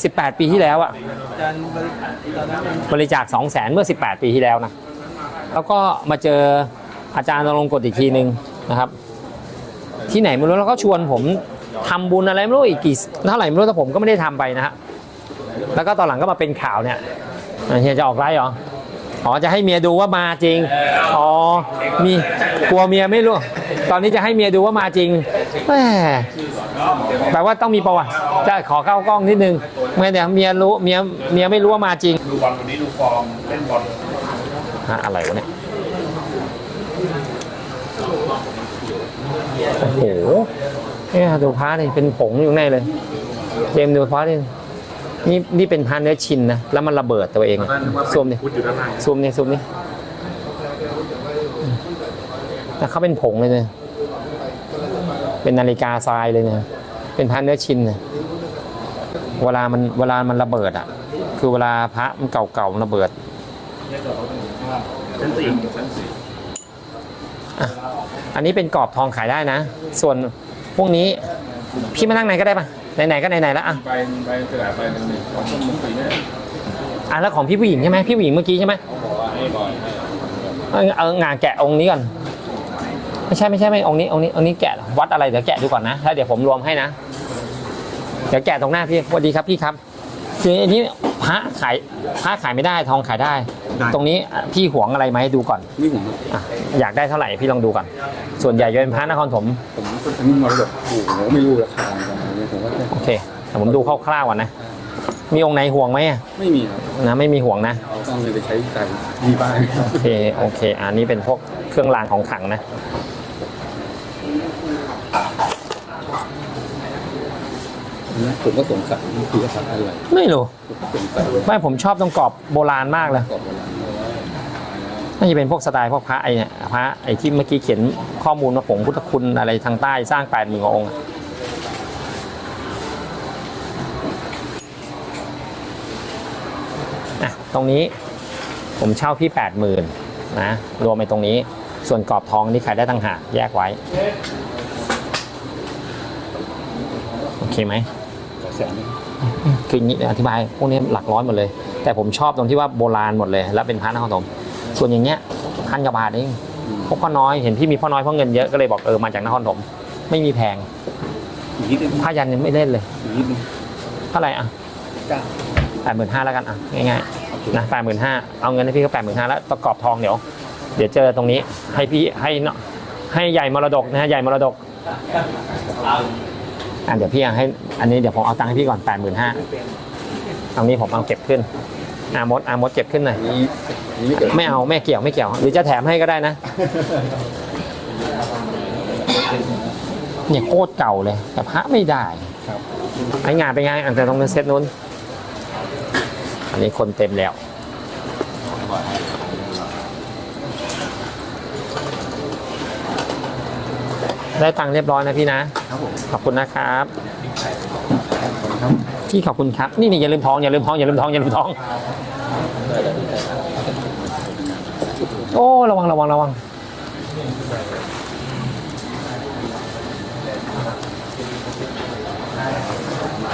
18 ปีที่แล้วอะบริจาค 2 0 0แสนเมื่อ 18 ปีที่แล้วนะ แล้วก็มาเจออาจารย์นรงค์กฎอีกทีหนึ่งนะครับ ที่ไหนไม่รู้แล้วก็ชวนผมทำบุญอะไรไม่รู้อีกกี่เท่าไหร่ไม่รู้แต่ผมก็ไม่ได้ทำไปนะฮะ แล้วก็ตอนหลังก็มาเป็นข่าวเนี่ยเฮียจะออกไลฟ์เหรอ อ๋อจะให้เมียดูว่ามาจริง อ๋อมีกลัวเมียไม่รู้ ตอนนี้จะให้เมียดูว่ามาจริงแหม แปลว่าต้องมีประวัติจะขอเข้ากล้องนิดนึงไม่เดี๋ยวเมียรู้เมียเมียไม่รู้ว่ามาจริง ดูบอลวันนี้ดูฟอร์มเล่นบอลฮะอะไรวะเนี่ยโอ้โหเนี่ยดูพระนี่เป็นผงอยู่ข้างในเลยเจมส์ดูพระนี่นี่นี่เป็นพระเนื้อชินนะแล้วมันระเบิดตัวเองอะซูมดิพูดอยู่ด้านในซูมนี่ซูมนี่แต่เขาเป็นผงเลยเนี่ย เป็นนาฬิกาทรายเลยเนี่ยเป็นพระเนื้อชินเนี่ยเวลามันเวลามันระเบิดอะ คือเวลาพระมันเก่าๆมันระเบิดชั้นสี่ชั้นสี่อันนี้เป็นกรอบทองขายได้นะ ส่วนพวกนี้พี่มานั่งไหนก็ได้ปะไหนๆก็ไหนๆแล้วอะไปไปกระดาษไปหนึ่งหนึ่งของต้นมุกสีเนี่ยอะแล้วของพี่ผู้หญิงใช่ไหมพี่ผู้หญิงเมื่อกี้ใช่ไหมเขาบอกว่าให้บอยให้เอาเอางานแกะองค์นี้ก่อน ไม่ใช่ไม่ใช่ไม่องค์นี้องค์นี้องค์นี้แกะวัดอะไรเดี๋ยวแกะดูก่อนนะแล้วเดี๋ยวผมรวมให้นะ เดี๋ยวแกะตรงหน้าพี่สวัสดีครับพี่ครับคืออันนี้พระขายพระขายไม่ได้ทองขายได้ตรงนี้อะพี่หวงอะไรไหมดูก่อนนี่ผมอะอยากได้เท่าไหร่พี่ลองดูก่อน ส่วนใหญ่จะเป็นพระนครถมผมอันนี้มรดกโอ้โหไม่รู้ราคาเหมือนกันนะผมว่าแค่โอเคแต่ผมดูคร่าวๆก่อนนะมีองค์ไหนห่วงไหมอะไม่มีครับนะไม่มีห่วงนะ เอาต้องเลยไปใช้ใจมีบ้างโอเคโอเค อันนี้เป็นพวกเครื่องรางของขลังนะ ผมก็สงสัยมันคือภาษาอะไรไม่รู้ผมก็สงสัยไม่ผมชอบตรงกรอบโบราณมากเลยก่อนเวลาน่าจะเป็นพวกสไตล์พวกพระไอเนี่ยพระไอที่เมื่อกี้เขียนข้อมูลมาผงพุทธคุณอะไรทางใต้สร้างแปดหมื่นองค์อะอะตรงนี้ผมเช่าพี่แปดหมื่นนะรวมไปตรงนี้ส่วนกรอบทองนี่ขายได้ต่างหากแยกไว้ โอเคไหม แสนคืออย่างนี้อธิบายพวกนี้หลักร้อยหมดเลย แต่ผมชอบตรงที่ว่าโบราณหมดเลย แล้วเป็นพระนครปฐมส่วนอย่างเงี้ยพันกว่าบาทเองพวกพ่อน้อยเห็นพี่มีพ่อน้อยเพราะเงินเยอะก็เลยบอกเออมาจากนครปฐมไม่มีแพงอีกนิดนึงผ้ายันยังไม่เล่นเลยอีกนิดนึงเท่าไหร่อะเก้าแปดหมื่นห้าแล้วกันอะง่ายๆนะแปดหมื่นห้าเอาเงินให้พี่ก็แปดหมื่นห้าแล้วประกอบทองเดี๋ยว เดี๋ยวเจอตรงนี้ให้พี่ให้เนาะให้ใหญ่มรดกนะฮะใหญ่มรดก อะเดี๋ยวพี่ให้อันนี้เดี๋ยวผมเอาตังค์ให้พี่ก่อนแปดหมื่นห้าตรงนี้ผมเอาเก็บขึ้นอามดอามดเก็บขึ้นหน่อยอันนี้อันนี้ไม่เกิดไม่เอาไม่เกี่ยวไม่เกี่ยว หรือจะแถมให้ก็ได้นะเนี่ยโคตรเก่าเลย แต่พระไม่ได้ครับไอ้งานเป็นไงอันแต่ตรงนั้นเซตนู้น อันนี้คนเต็มแล้ว ได้ตังค์เรียบร้อยนะพี่นะ ครับผมขอบคุณนะครับ ครับพี่ขอบคุณครับ นี่นี่อย่าลืมท้องอย่าลืมท้องอย่าลืมท้องอย่าลืมท้อง โอ้ระวังระวังระวัง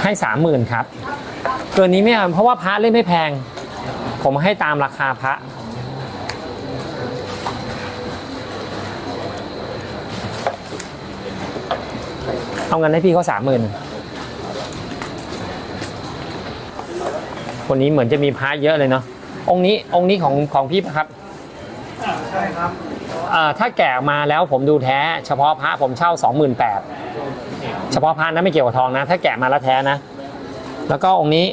ให้สามหมื่นครับ เกินนี้ไม่เอาเพราะว่าพระเล่นไม่แพง ผมให้ตามราคาพระ เอาเงินให้พี่เขาสามหมื่นคนนี้เหมือนจะมีพระเยอะเลยเนาะองค์นี้องค์นี้ของของพี่ปะครับใช่ครับอ่าถ้าแกะออกมาแล้วผมดูแท้ เฉพาะพระผมเช่าสองหมื่นแปดเฉพาะพระนะไม่เกี่ยวกับทองนะ ถ้าแกะมาแล้วแท้นะ แล้วก็องค์นี้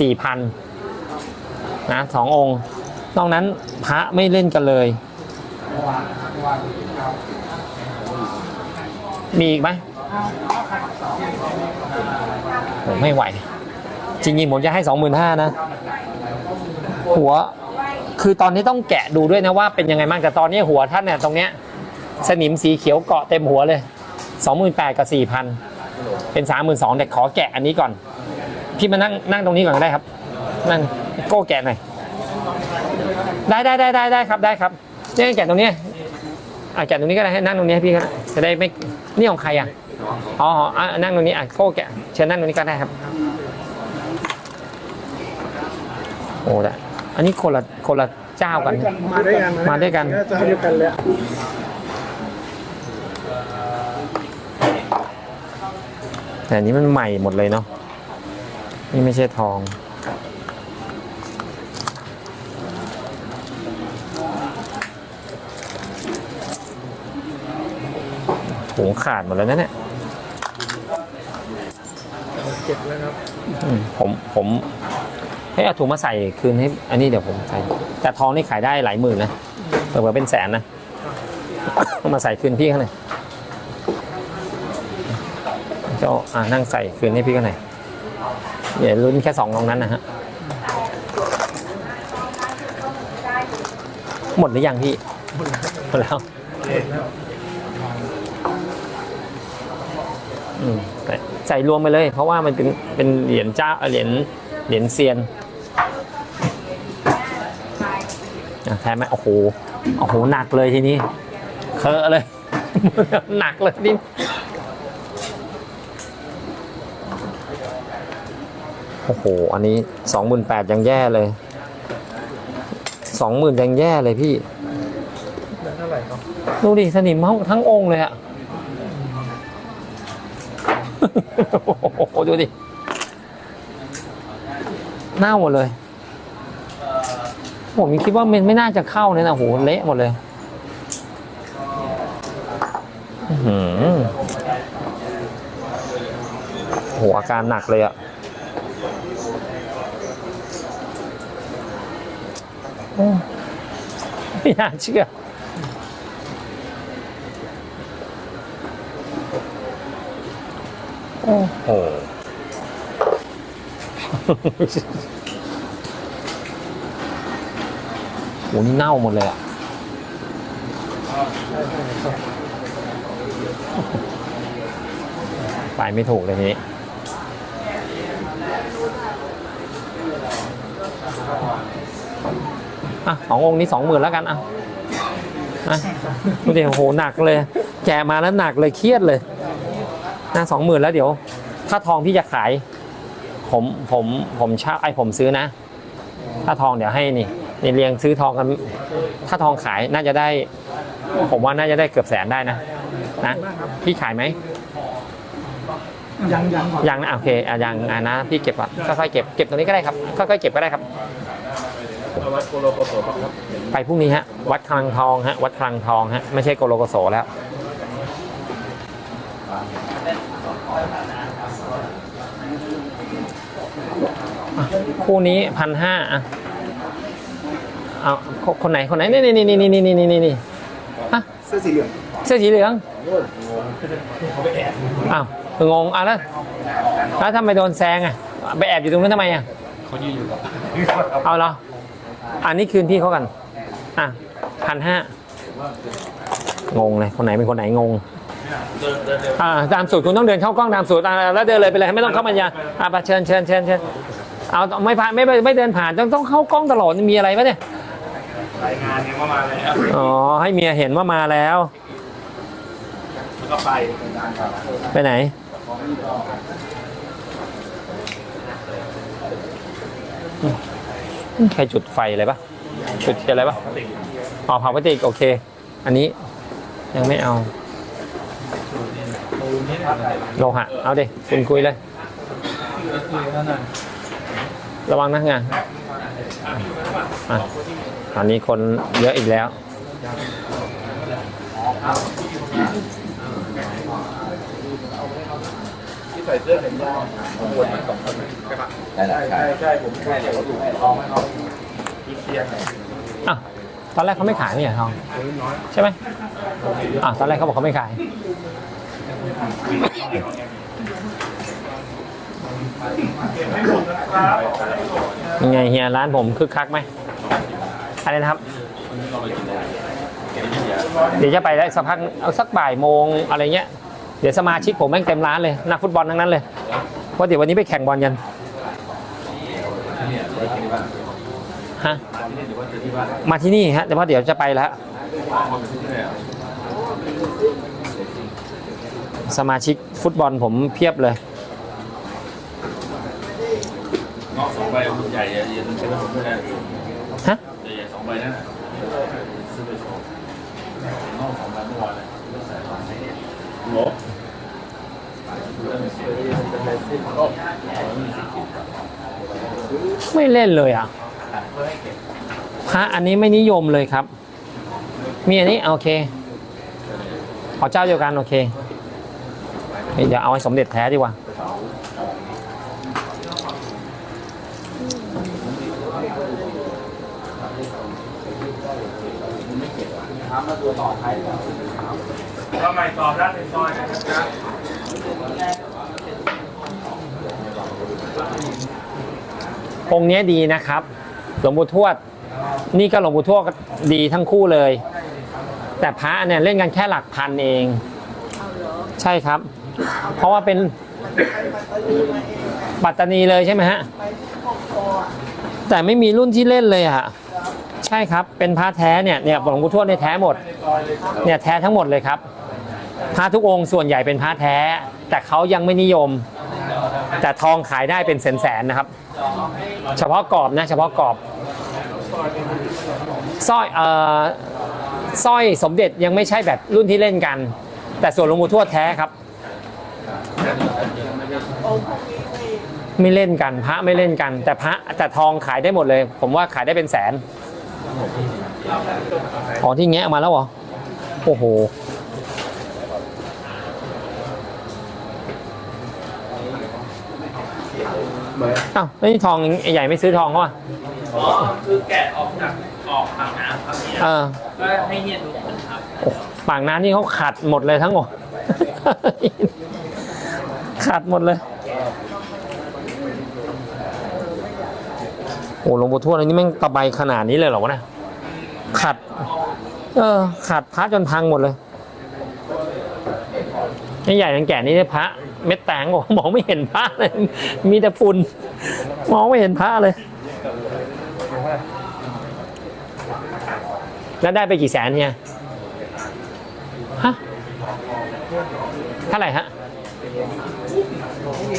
สี่พันนะสององค์ นอกนั้นพระไม่เล่นกันเลยมีอีกไหม ผมไม่ไหว จริงๆ ผมจะให้สองหมื่นห้านะ หัว คือตอนนี้ต้องแกะดูด้วยนะว่าเป็นยังไงบ้างแต่ตอนนี้หัวท่านเนี่ยตรงเนี้ย สนิมสีเขียวเกาะเต็มหัวเลยสองหมื่นแปดกับสี่พันเป็นสามหมื่นสองแต่ขอแกะอันนี้ก่อน พี่มานั่งนั่งตรงนี้ก่อนก็ได้ครับ นั่งโก้แกะหน่อยได้ได้ได้ได้ได้ครับได้ครับเนี่ยแกะตรงเนี้ยอะแกะตรงนี้ก็ได้นั่งตรงนี้ให้พี่ก็จะได้ไม่นี่ของใครอะ อ๋ออ๋ออะนั่งตรงนี้อะโก้แกะเชิญนั่งตรงนี้ก็ได้ครับ โอ้แต่อันนี้คนละคนละเจ้ากัน มาด้วยกันมาด้วยกัน จะเดียวกันเลยแต่อันนี้มันใหม่หมดเลยเนาะนี่ไม่ใช่ทอง ถุงขาดหมดแล้วนะเนี่ย เก็บแล้วครับอืมผมผมให้เอาถุงมาใส่คืนให้ อันนี้เดี๋ยวผมใส่แต่ทองนี่ขายได้หลายหมื่นนะเผื่อๆเป็นแสนนะ เอามาใส่คืนพี่เขาหน่อยเจ้าอ่านั่งใส่คืนให้พี่เขาหน่อยเดี๋ยวลุ้นแค่สองตรงนั้นนะฮะหมดหรือยังพี่หมดแล้วอืม ใส่รวมไปเลย เพราะว่ามันเป็นเป็นเหรียญเจ้าเอ่อเหรียญเหรียญเซียนอะแท้ไหมโอ้โหโอ้โหหนักเลยทีนี้ เคอะเลย หนักเลยนี่โอ้โห อันนี้สองหมื่นแปดยังแย่เลยสองหมื่นยังแย่เลยพี่แล้วเท่าไหร่ครับดูดิสนิมทั้งทั้งองค์เลยอะ โอ้โหดูดิหน้าหมดเลยผมยังคิดว่ามันไม่น่าจะเข้าเลยนะโหเละหมดเลยหือโหอาการหนักเลยอะไม่น่าเชื่อ โอ้โห โหนี่เน่าหมดเลยอะไปไม่ถูกเลยทีนี้อะสององค์นี้สองหมื่นแล้วกันอะอะดูดิโอ้โหหนักเลย แกะมาแล้วหนักเลยเครียดเลย น่าสองหมื่นแล้วเดี๋ยว ถ้าทองพี่จะขาย ผมผมผมเช่าไอผมซื้อนะ ถ้าทองเดี๋ยวให้นี่นี่เรียงซื้อทองกัน ถ้าทองขายน่าจะได้ ผมว่าน่าจะได้เกือบแสนได้นะนะพี่ขายไหมยังยังก่อนยังนะอะโอเคอะยังอะนะพี่เก็บก่อนค่อยๆเก็บเก็บตรงนี้ก็ได้ครับค่อยๆเก็บก็ได้ครับเอาวัดโกโลโกโสปะครับไปพรุ่งนี้ฮะ วัดคลังทองฮะ วัดคลังทองฮะ ไม่ใช่โกโลโกโสแล้วอะ คู่นี้พันห้าอะเอาคนคนไหนคนไหนนี่นี่นี่นี่นี่นี่นี่นี่นี่ฮะเสื้อสีเหลืองเสื้อสีเหลืองอ้าวงงอะแล้วแล้วทำไมโดนแซงอะไปแอบอยู่ตรงนั้นทำไมอะเขายืนอยู่กับเอาเหรออันนี้คืนพี่เขากันอะพันห้างงเลยคนไหนเป็นคนไหนงง อ่าตามสูตรคุณต้องเดินเข้ากล้องตามสูตรอ่าแล้วเดินเลยไปเลยไม่ต้องเข้ามาอย่าอ่าไปเชิญเชิญเชิญเชิญเอาไม่ผ่านไม่ไม่ไม่เดินผ่านต้องต้องเข้ากล้องตลอดมีอะไรปะเนี่ยรายงานเนี่ยว่ามาแล้วอ๋อให้เมียเห็นว่ามาแล้ว แล้วก็ไปไปไหน ใครจุดไฟอะไรปะจุดเทียนอะไรปะอ๋อเผาพลาสติกโอเค อันนี้ยังไม่เอา โลหะ เอาดิคุณคุยเลย ระวังนะงานอะตอนนี้คนเยอะอีกแล้วที่ใส่เสื้อแขนยาวขบวนมันสองคนใช่ปะใช่ใช่ใช่ผมแค่เดี๋ยวเขาดูทองให้เขาดูเทียนอะตอนแรกเขาไม่ขายไม่ใช่ทองใช่ไหมอะตอนแรกเขาบอกเขาไม่ขาย ยังไงเฮียร้านผมคึกคักไหมอะไรนะครับ เดี๋ยวจะไปได้สักพักเอาสักบ่ายโมงอะไรเงี้ย เดี๋ยวสมาชิกผมแม่งเต็มร้านเลย นักฟุตบอลทั้งนั้นเลยเพราะเดี๋ยววันนี้ไปแข่งบอลกันฮะมาที่นี่ฮะแต่ว่าเดี๋ยวจะไปแล้ว สมาชิกฟุตบอลผมเพียบเลยงอกสองใบใหญ่ๆเย็นเป็นผมไม่ได้ฮะใหญ่ๆสองใบนั่นแหละซื้อไปโชว์งอกสองใบเมื่อวานเลยโหไม่เล่นเลยอะพระอันนี้ไม่นิยมเลยครับ มีอันนี้โอเคเอาเจ้าเดียวกันโอเค เฮ้ยเดี๋ยวเอาให้สมเด็จแท้ดีกว่าทำไมต่อด้านในซอยนะครับองค์เนี้ยดีนะครับ หลวงปู่ทวด นี่ก็หลวงปู่ทวดก็ดีทั้งคู่เลย แต่พระเนี่ยเล่นกันแค่หลักพันเอง ใช่ครับ เพราะว่าเป็นปัตตานีเลยใช่ไหมฮะแต่ไม่มีรุ่นที่เล่นเลยอะใช่ครับเป็นพระแท้เนี่ยเนี่ยหลวงปู่ทวดเนี่ยแท้หมดเนี่ยแท้ทั้งหมดเลยครับพระทุกองค์ส่วนใหญ่เป็นพระแท้ แต่เขายังไม่นิยม แต่ทองขายได้เป็นแสนๆนะครับ เฉพาะกรอบนะเฉพาะกรอบสร้อยเอ่อสร้อยสมเด็จยังไม่ใช่แบบรุ่นที่เล่นกัน แต่ส่วนหลวงปู่ทวดแท้ครับ ไม่เล่นกันพระไม่เล่นกัน แต่พระแต่ทองขายได้หมดเลย ผมว่าขายได้เป็นแสนอ๋อที่แงะออกมาแล้วเหรอโอ้โหอ้าวแล้วนี่ทองใหญ่ไม่ซื้อทองเขาอะอ๋อคือแกะออกจากออกปากน้ำครับเนี่ยเออก็ให้เฮียดูก่อนครับโอ้ปากน้ำนี่เขาขัดหมดเลยทั้งหมด ขัดหมดเลย โอ้หลวงปู่ทวดอันนี้แม่งตะไบขนาดนี้เลยเหรอวะเนี่ยขัดเออขัดพระจนพังหมดเลยนี่ใหญ่ยังแก่นี่ได้พระ เม็ดแตงบอกมองไม่เห็นพระเลย มีแต่ฝุ่นมองไม่เห็นพระเลย แล้วได้ไปกี่แสนเนี่ยฮะเท่าไหร่ฮะ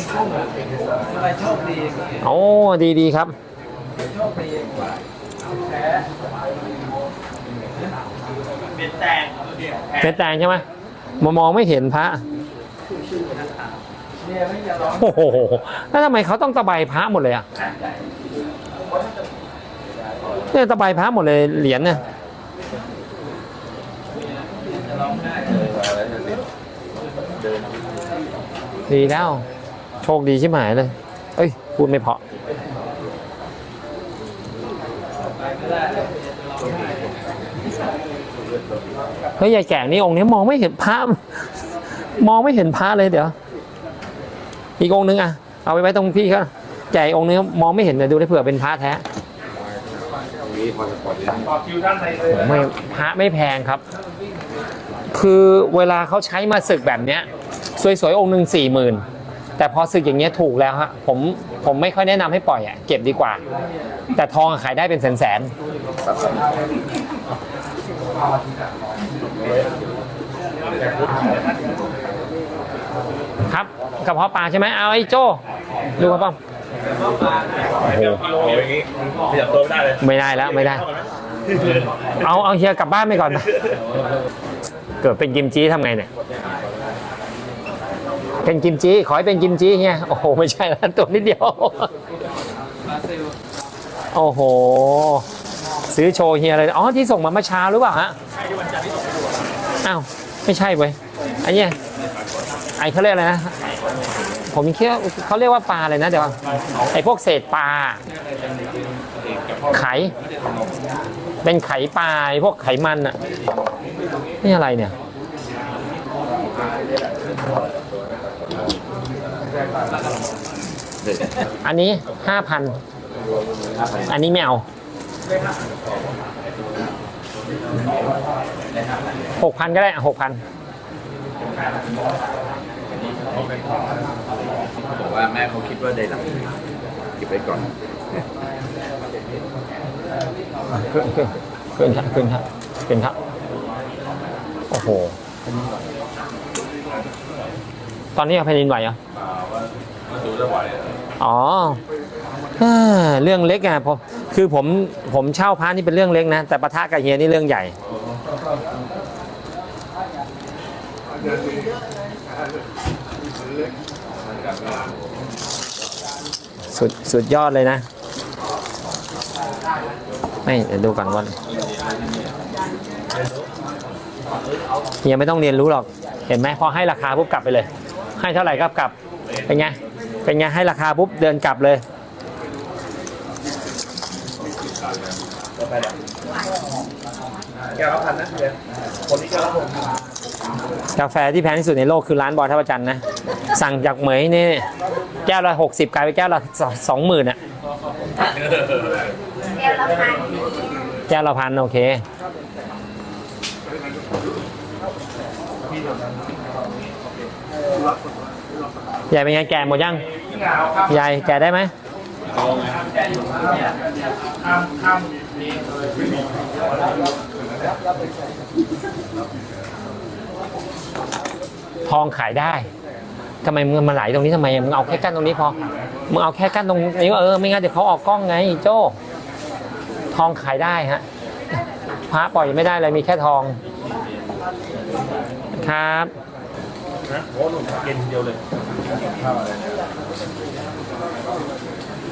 อะไรโชคดีโอ้ดีดีครับโชคดีแพ้เป็นแตงเนี่ยแพ้เป็นแตงใช่ไหมมามองไม่เห็นพระเนี่ยไม่จะร้องโอ้โหแล้วทำไมเขาต้องตะไบพระหมดเลยอะเนี่ยตะไบพระหมดเลยเหรียญเนี่ยดีแล้ว โชคดีชิบหายเลย เอ้ย พูดไม่เพาะเฮ้ยยายแก่นี่องค์นี้มองไม่เห็นพระมองไม่เห็นพระเลยเดี๋ยว อีกองค์นึงอะ เอาไปไว้ตรงพี่เขาใหญ่องค์นึงมองไม่เห็นเลยดูได้เผื่อเป็นพระแท้ไม่พระไม่แพงครับ คือเวลาเขาใช้มาศึกแบบเนี้ย สวยๆองค์หนึ่งสี่หมื่น แต่พอศึกอย่างเงี้ยถูกแล้วฮะผมผมไม่ค่อยแนะนำให้ปล่อยอะเก็บดีกว่า แต่ทองอะขายได้เป็นแสนๆครับกระเพาะปลาใช่ไหมเอาไอ้โจ้ดูกระเพาะโอ้โหกิโลอย่างนี้ขยับตัวไม่ได้เลยไม่ได้แล้วไม่ได้ เอาเอาเฮียกลับบ้านไปก่อนนะเกิดเป็นกิมจีทำไงเนี่ย เป็นกิมจีขอให้เป็นกิมจีเฮียโอ้โหไม่ใช่แล้วตัวนิดเดียว โอ้โห ซื้อโชว์เฮียเลยอ๋อที่ส่งมาเมื่อเช้าหรือเปล่าฮะอ้าวไม่ใช่เว้ยอ้เนี่ยไอ้เขาเรียกอะไรนะผมคิดว่าเขาเรียกว่าปลาเลยนะเดี๋ยวไอ้พวกเศษปลาไข่เป็นไข่ปลาไอพวกไขมันอะนี่อะไรเนี่ย อันนี้ห้าพันอันนี้ไม่เอาหกพันก็ได้หกพันบอกว่าแม่เขาคิดว่าได้หลังเก็บไว้ก่อนขึ้นขึ้นขึ้นครับขึ้นครับขึ้นครับโอ้โห ตอนนี้แผ่นดินไหวเหรอมาดูได้ไหวอ๋ออ่าเรื่องเล็กอะผมคือผมผมเช่าพระนี่เป็นเรื่องเล็กนะ แต่ปะทะกับเฮียนี่เรื่องใหญ่ สุดสุดยอดเลยนะ ไม่เดี๋ยวดูก่อนว่าเฮียไม่ต้องเรียนรู้หรอก เห็นไหมพอให้ราคาปุ๊บกลับไปเลย ให้เท่าไหร่ก็กลับ เป็นไง เป็นไงให้ราคาปุ๊บเดินกลับเลยแก้วละพันนะเดี๋ยวคนนี้แก้วละหกกาแฟที่แพงที่สุดในโลกคือร้านบอยท่าประจันนะ สั่งจากเหมยนี่แก้วละหกสิบกลายเป็นแก้วละสองหมื่นอะแก้วละพันแก้วละพันโอเค ใหญ่เป็นไงแก่หมดยังใหญ่แก่ได้ไหมทองขายได้ทำไมมึงมาไหลตรงนี้ทำไมมึงเอาแค่กั้นตรงนี้พอมึงเอาแค่กั้นตรงนี้เออไม่งั้นเดี๋ยวเขาออกกล้องไงโจ้ทองขายได้ฮะพระปล่อยไม่ได้เลยมีแค่ทองครับ นะโอ้หนุ่มกินเดียวเลย ข้าวอะไรเนี่ย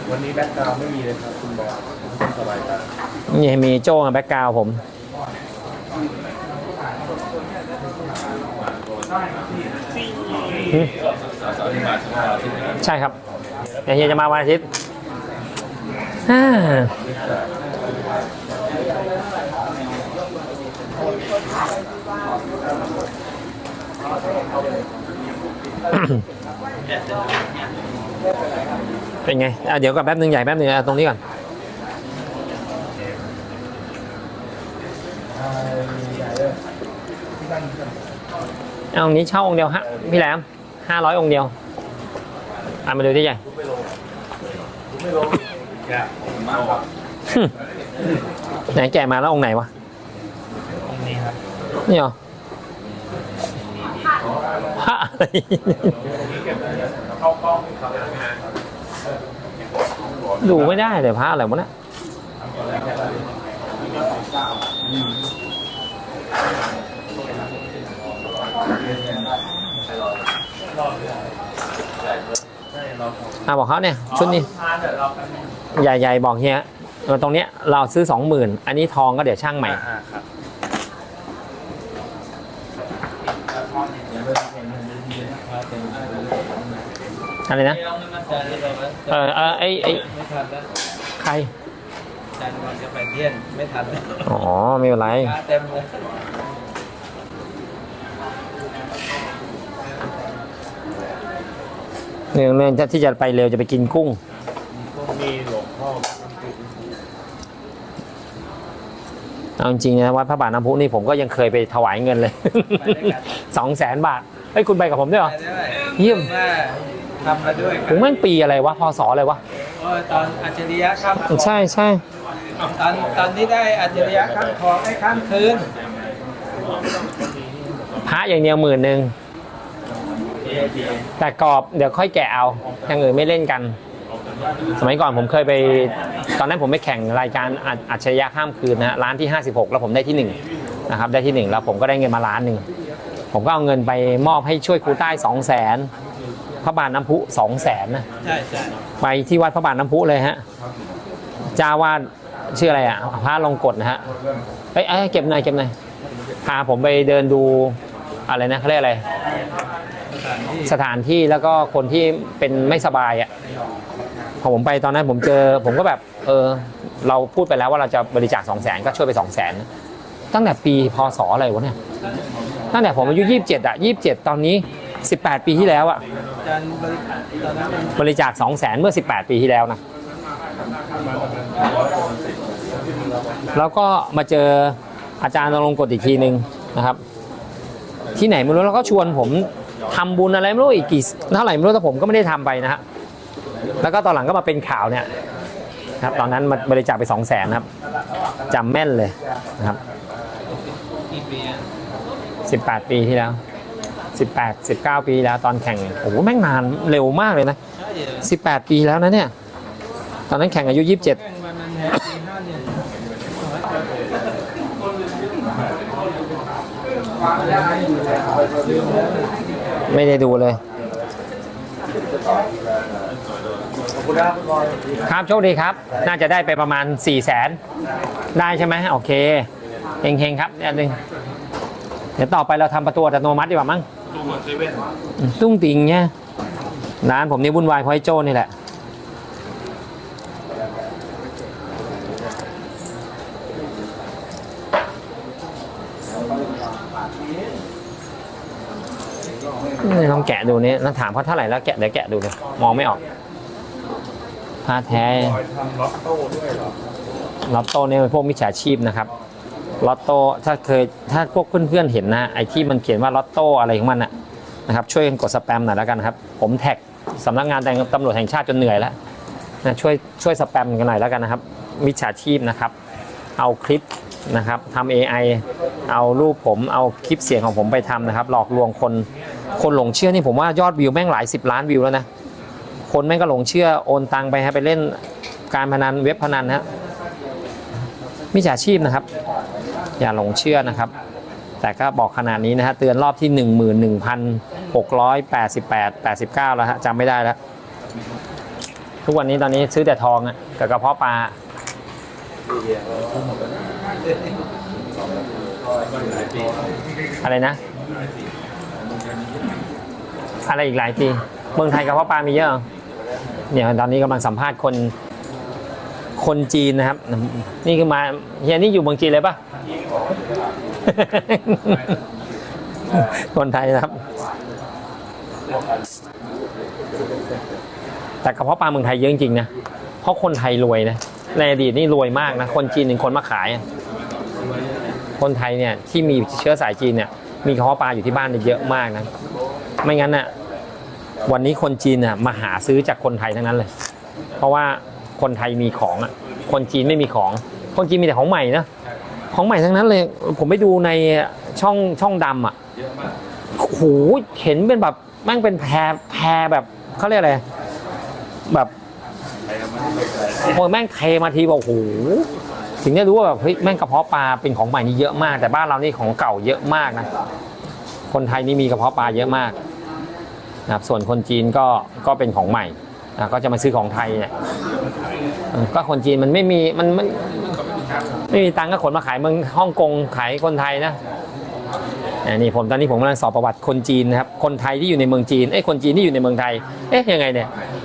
วันนี้แบ็คกราวด์ไม่มีเลยครับคุณบอลคุณสบายใจนี่มีโจ้กับแบ็กกราวผมใช่ครับเดี๋ยวเฮียจะมาวันอาทิตย์อ่า เป็นไงอะเดี๋ยวก่อนแป๊บนึงใหญ่แป๊บนึงอะตรงนี้ก่อนเอาองค์นี้เช่าองค์เดียวฮะพี่แหลมห้าร้อยองค์เดียวอะมาดูที่ใหญ่แก้วมากครับหึไหนแกะมาแล้วองค์ไหนวะองค์นี้ครับนี่เหรอพ ระอะไรเข้ากล้องครับดูไม่ได้เลยพระอะไรวะเนี่ยอะบอกเขาเนี่ยชุดนี้ใหญ่ๆบอกเฮียตรงเนี้ยเราซื้อสองหมื่นอันนี้ทองก็เดี๋ยวช่างใหม่ อ่าครับอะไรนะเออเออไอไอไม่ทันแล้วใครจันทร์ก่อนจะไปเที่ยงไม่ทันแล้วอ๋อไม่เป็นไรมาเต็มเลยเรื่องเรื่องที่จะไปเร็วจะไปกินกุ้งมีหลวงพ่อเอาจริงๆนะวัดพระบาทน้ำพุนี่ผมก็ยังเคยไปถวายเงินเลยสองแสนบาทเฮ้ยคุณไปกับผมด้วยเหรอไปด้วยเยี่ยมว่า ทำมาด้วยผกัมแม่งปีอะไรวะพศอะไรวะโอ้ยตอนอัจฉริยะข้ามคลองใช่ใช่ตอนตอนที่ได้อัจฉริยะข้ามคลองได้ข้ามคืนพระอย่างเดียวหมื่นหนึ่งแต่กรอบเดี๋ยวค่อยแกะเอาอย่างอื่นไม่เล่นกัน สมัยก่อนผมเคยไป ตอนนั้นผมไปแข่งรายการอัจอัจฉริยะข้ามคืนนะฮะร้านที่ 56 แล้วผมได้ที่1นะครับได้ที่1แล้วผมก็ได้เงินมาล้านหนึ่งผมก็เอาเงินไปมอบให้ช่วยครูใต้2 0 0 0 0 0 พระบาทน้ำพุ2 0 0 0 0 0นะใช่ใช่ไปที่วัดพระบาทน้ำพุเลยฮะเจ้าวาดชื่ออะไรอะพระลงกฎนะฮะเอ้ยเอ้ยเก็บหน่อยเก็บหน่อยพาผมไปเดินดูอะไรนะเขาเรียกอะไรสถานที่สถานที่แล้วก็คนที่เป็นไม่สบายอะพอผมไปตอนนั้นผมเจอ ผมก็แบบ เออ เราพูดไปแล้วว่าเราจะบริจาคสองแสนก็ช่วยไปสองแสนตั้งแต่ปีพศอะไรวะเนี่ยตั้งแต่ผมอายุยี่สิบเจ็ดอะยี่สิบเจ็ดตอนนี้ สิบแปดปีที่แล้วอะบริจาคสองแสนเมื่อสิบแปดปีที่แล้วนะแล้วก็มาเจออาจารย์นรงกฎอีกทีหนึ่งนะครับ ที่ไหนไม่รู้แล้วก็ชวนผมทำบุญอะไรไม่รู้อีกกี่เท่าไหร่ไม่รู้แต่ผมก็ไม่ได้ทำไปนะฮะแล้วก็ตอนหลังก็มาเป็นข่าวเนี่ยครับตอนนั้นมาบริจาคไปสองแสนครับจำแม่นเลยนะครับสิบแปดปีที่แล้ว สิบแปดสิบเก้าปีแล้วตอนแข่งโอ้โหแม่งนานเร็วมากเลยนะใช่เดี๋ยวสิบแปดปีแล้วนะเนี่ย ตอนนั้นแข่งอายุ 27แข่งวันนั้นแพ้สี่ห้าเนี่ยลืมแล้วไม่ได้ดูเลย ครับโชคดีครับ น่าจะได้ไปประมาณ4 0 0แสนได้ใช่ไหมโอเคเฮงๆครับเนี่ยหนึ่งเดี๋ยวต่อไปเราทำประตูอัตโนมัติดีกว่ามั้ง ตุ้งติงเนี่ยร้านผมนี่วุ่นวายเพราะไอ้โจ้นี่แหละนี่ลองแกะดูนี่แล้วถามเขาเท่าไหร่แล้วแกะเดี๋ยวแกะดูเลยมองไม่ออกผ้าแท้ล็อตโต้ด้วยเหรอล็อตโต้เนี่ยเป็นพวกมิจฉาชีพนะครับ ลอตโต้ถ้าเคยถ้าพวกเพื่อนๆเห็นนะไอที่มันเขียนว่าลอตโต้อะไรของมันอะนะครับช่วยกันกดสแปมหน่อยแล้วกันครับผมแท็กสำนักงานตำรวจแห่งชาติจนเหนื่อยแล้วนะช่วยช่วยสแปมกันหน่อยแล้วกันนะครับมิจฉาชีพนะครับ เอาคลิปนะครับทำ AI เอารูปผมเอาคลิปเสียงของผมไปทำนะครับ หลอกลวงคนคนหลงเชื่อนี่ผมว่ายอดวิวแม่งหลายสิบล้านวิวแล้วนะคนแม่งก็หลงเชื่อโอนตังไปฮะไปเล่นการพนันเว็บพนันฮะมิจฉาชีพนะครับ อย่าหลงเชื่อนะครับ แต่ก็บอกขนาดนี้นะฮะเตือนรอบที่ 11,688 89 แล้วฮะจำไม่ได้แล้ว ทุกวันนี้ตอนนี้ซื้อแต่ทองอะกับกระเพาะปลาอะไรนะ อะไรอีกหลายปีเมืองไทยกระเพาะปลามีเยอะเนี่ยตอนนี้กำลังสัมภาษณ์คนคนจีนนะครับ นี่คือมาเฮียนี่อยู่เมืองจีนเลยปะ คนไทยนะครับ แต่กระเพาะปลาเมืองไทยเยอะจริงนะ เพราะคนไทยรวยนะ ในอดีตนี่รวยมากนะ คนจีนเป็นคนมาขาย คนไทยเนี่ยที่มีเชื้อสายจีนเนี่ย มีกระเพาะปลาอยู่ที่บ้านเยอะมากนะ ไม่งั้นน่ะ วันนี้คนจีนน่ะมาหาซื้อจากคนไทยทั้งนั้นเลย เพราะว่าคนไทยมีของอะ คนจีนไม่มีของ คนจีนมีแต่ของใหม่นะ ของใหม่ทั้งนั้นเลย ผมไปดูในช่องช่องดำอะโอ้โหเห็นเป็นแบบแม่งเป็นแพรแพรแบบเขาเรียกอะไร แบบโอ้ยแม่งเทมาทีบอกโอ้โหถึงได้รู้ว่าแบบเฮ้ยแม่งกระเพาะปลาเป็นของใหม่นี่เยอะมาก แต่บ้านเรานี่ของเก่าเยอะมากนะ คนไทยนี่มีกระเพาะปลาเยอะมากนะครับส่วนคนจีนก็ก็เป็นของใหม่นะก็จะมาซื้อของไทยเนี่ยก็คนจีนมันไม่มีมันมัน ไม่มีตังก็ขนมาขายเมืองฮ่องกงขายคนไทยนะอ่านี่ผมตอนนี้ผมกำลังสอบประวัติคนจีนนะครับ คนไทยที่อยู่ในเมืองจีน เอ้ยคนจีนที่อยู่ในเมืองไทย เอ๊ะยังไงเนี่ย